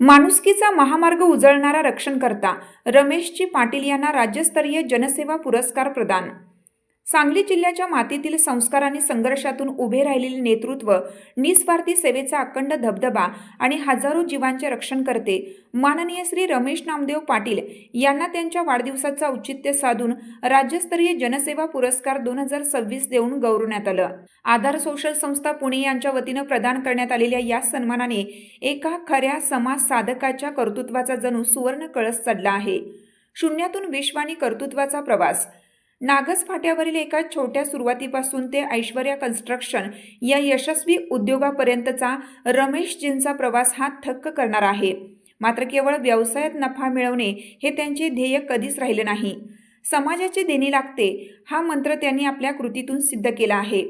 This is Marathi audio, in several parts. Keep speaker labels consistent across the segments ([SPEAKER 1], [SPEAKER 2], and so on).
[SPEAKER 1] माणुसकीचा महामार्ग उजळणारा रक्षणकर्ता रमेशजी पाटील यांना राज्यस्तरीय जनसेवा पुरस्कार प्रदान सांगली जिल्ह्याच्या मातीतील संस्कार आणि संघर्षातून उभे राहिलेले नेतृत्व निस्वार्थी सेवेचा अखंड धबधबा आणि हजारो जीवांचे रक्षण करते माननीय श्री रमेश नामदेव पाटील यांना त्यांच्या वाढदिवसाचं औचित्य साधून राज्यस्तरीय जनसेवा पुरस्कार दोन हजार सव्वीस देऊन गौरवण्यात आलं. आधार सोशल संस्था पुणे यांच्या वतीनं प्रदान करण्यात आलेल्या या सन्मानाने एका खऱ्या समाज साधकाच्या कर्तृत्वाचा जणू सुवर्ण कळस चढला आहे. शून्यातून विश्वानी कर्तृत्वाचा प्रवास नागस फाट्यावरील एका छोट्या सुरुवातीपासून ते ऐश्वर्या कन्स्ट्रक्शन या यशस्वी उद्योगापर्यंतचा रमेशजींचा प्रवास हा थक्क करणार आहे. मात्र केवळ व्यवसायात नफा मिळवणे हे त्यांचे ध्येय कधीच राहिले नाही. समाजाची देणी लागते हा मंत्र त्यांनी आपल्या कृतीतून सिद्ध केला आहे.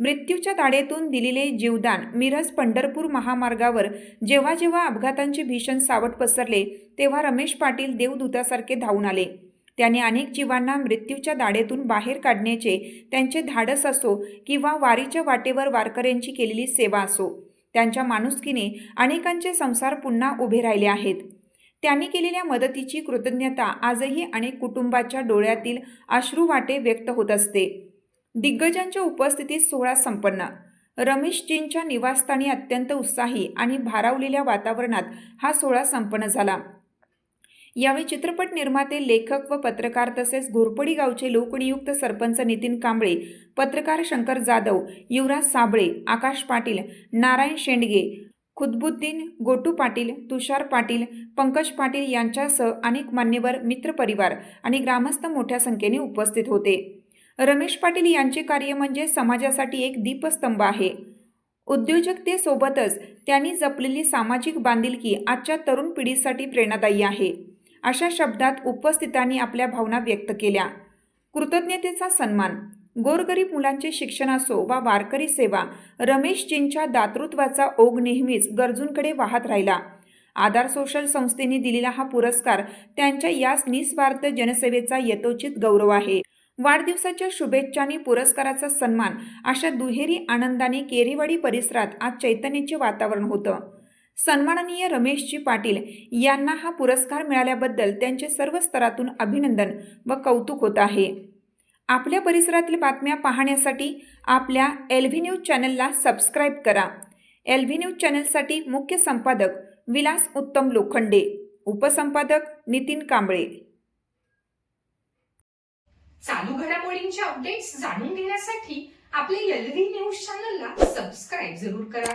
[SPEAKER 1] मृत्यूच्या ताडेतून दिलेले जीवदान मिरज पंढरपूर महामार्गावर जेव्हा जेव्हा अपघातांचे भीषण सावट पसरले तेव्हा रमेश पाटील देवदूतासारखे धावून आले. त्याने अनेक जीवांना मृत्यूच्या दाडेतून बाहेर काढण्याचे त्यांचे धाडस असो किंवा वारीच्या वाटेवर वारकऱ्यांची केलेली सेवा असो त्यांच्या माणुसकीने अनेकांचे संसार पुन्हा उभे राहिले आहेत. त्यांनी केलेल्या मदतीची कृतज्ञता आजही अनेक कुटुंबाच्या डोळ्यातील अश्रू वाटे व्यक्त होत असते. दिग्गजांच्या उपस्थितीत सोहळा संपन्न. रमेशजींच्या निवासस्थानी अत्यंत उत्साही आणि भारावलेल्या वातावरणात हा सोहळा संपन्न झाला. यावेळी चित्रपट निर्माते लेखक व पत्रकार तसेच घोरपडी गावचे लोकनियुक्त सरपंच नितीन कांबळे पत्रकार शंकर जाधव युवराज साबळे आकाश पाटील नारायण शेंडगे खुदबुद्दीन गोटू पाटील तुषार पाटील पंकज पाटील यांच्यासह अनेक मान्यवर मित्रपरिवार आणि ग्रामस्थ मोठ्या संख्येने उपस्थित होते. रमेश पाटील यांचे कार्य म्हणजे समाजासाठी एक दीपस्तंभ आहे. उद्योजकतेसोबतच त्यांनी जपलेली सामाजिक बांधिलकी आजच्या तरुण पिढीसाठी प्रेरणादायी आहे. अशा शब्दात उपस्थितांनी आपल्या भावना व्यक्त केल्या. कृतज्ञतेचा सन्मान गोरगरीब मुलांचे शिक्षण असो वा वारकरी सेवा रमेशजींच्या दातृत्वाचा ओघ नेहमीच गरजूंकडे वाहत राहिला. आधार सोशल संस्थेने दिलेला हा पुरस्कार त्यांच्या याच निस्वार्थ जनसेवेचा यथोचित गौरव आहे. वाढदिवसाच्या शुभेच्छांनी पुरस्काराचा सन्मान अशा दुहेरी आनंदाने केरीवाडी परिसरात आज चैतन्याचे वातावरण होतं. सन्माननीय रमेशजी पाटील यांना हा पुरस्कार मिळाल्याबद्दल त्यांचे सर्व स्तरातून अभिनंदन व कौतुक होत आहे. आपल्या परिसरातील बातम्या पाहण्यासाठी आपल्या एल व्ही न्यूज चॅनलला सबस्क्राईब करा. एल व्ही न्यूज चॅनलसाठी मुख्य संपादक विलास उत्तम लोखंडे उपसंपादक नितीन कांबळे.
[SPEAKER 2] चालू घडामोडींचे अपडेट्स जाणून घेण्यासाठी आपल्या एल व्ही न्यूज चॅनलला सबस्क्राईब जरूर करा.